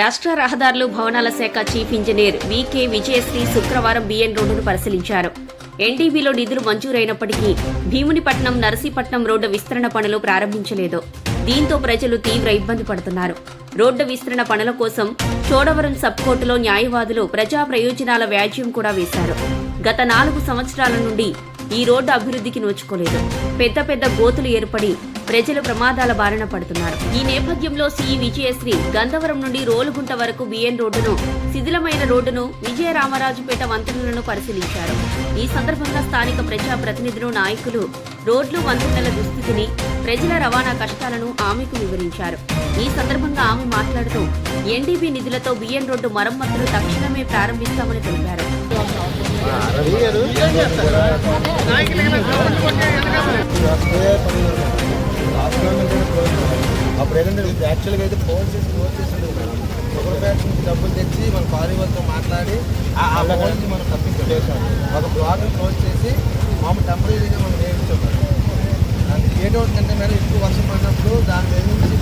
రాష్ట్ర రహదారులు భవనాల శాఖ చీఫ్ ఇంజనీర్ వికే విజయశ్రీ శుక్రవారం బిఎన్ రోడ్డును పరిశీలించారు. ఎన్డీబీలో నిధులు మంజూరైనప్పటికీ భీమునిపట్నం నరసీపట్నం రోడ్డు విస్తరణ పనులు ప్రారంభించలేదు. దీంతో ప్రజలు తీవ్ర ఇబ్బంది పడుతున్నారు. రోడ్డు విస్తరణ పనుల కోసం చోడవరం సబ్ కోర్టులో న్యాయవాదులు ప్రజా ప్రయోజనాల వ్యాజ్యం కూడా వేశారు. గత నాలుగు సంవత్సరాల నుండి ఈ రోడ్డు అభివృద్ధికి నోచుకోలేదు. పెద్ద పెద్ద గోతులు ఏర్పడి ప్రజలు ప్రమాదాల బారిన పడుతున్నారు. ఈ నేపథ్యంలో సిఈ విజయశ్రీ గంధవరం నుండి రోలుగుంట వరకు బిఎన్ రోడ్డును శిథిలమైన రోడ్డును విజయరామరాజుపేట వంతెనలను పరిశీలించారు. ఈ సందర్భంగా స్థానిక ప్రజా ప్రతినిధులు నాయకులు రోడ్లు వంతెనల దుస్థితిని ప్రజల రవాణా కష్టాలను ఆమెకు వివరించారు. ఈ సందర్భంగా ఆమె మాట్లాడుతూ ఎన్డీబీ నిధులతో బిఎన్ రోడ్డు మరమ్మతులు తక్షణమే ప్రారంభిస్తామని తెలిపారు. అప్పుడు ఏంటంటే యాక్చువల్గా అయితే ఫోన్ చేసి ఫోన్ చేసి ఒకరి ఫ్యాక్టరీ నుంచి డబ్బులు తెచ్చి మన కారీ వాళ్ళతో మాట్లాడి ఆ ఆ నుంచి మనం తప్పించేసాం ఒక బ్లాక్ క్లోజ్ చేసి మామూలు టెంపరీగా మనం వేయించాం దానికి ఏంటవుతుందంటే మేడం ఎక్కువ వర్షం పడినప్పుడు దాని మీద నుంచి